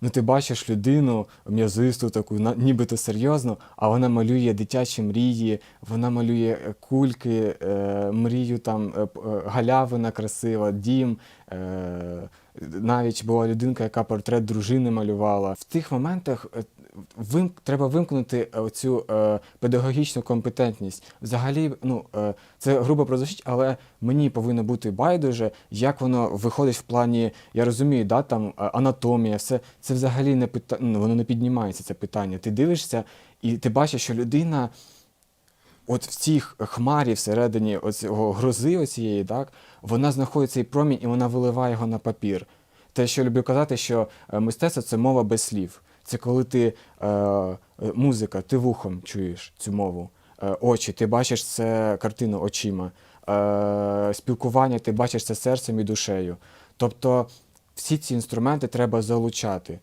Ну, ти бачиш людину м'язисту, таку, нібито серйозно, а вона малює дитячі мрії, вона малює е, кульки, е, мрію там е, е, галявина красива, дім. Е, навіть була людинка, яка портрет дружини малювала. В тих моментах е, вим, треба вимкнути цю е, педагогічну компетентність. Взагалі, ну, е, це грубо прозвучить, але мені повинно бути байдуже, як воно виходить в плані, я розумію, да, там е, анатомія, все це взагалі не пита... ну, воно не піднімається, це питання. Ти дивишся і ти бачиш, що людина. От в цій хмарі всередині оцього грози оцієї, так, вона знаходить цей промінь і вона виливає його на папір. Те, що люблю казати, що е, мистецтво це мова без слів. Це коли ти е, музика, ти вухом чуєш цю мову, е, очі, ти бачиш це картину очима, е, спілкування, ти бачиш це серцем і душею. Тобто всі ці інструменти треба залучати.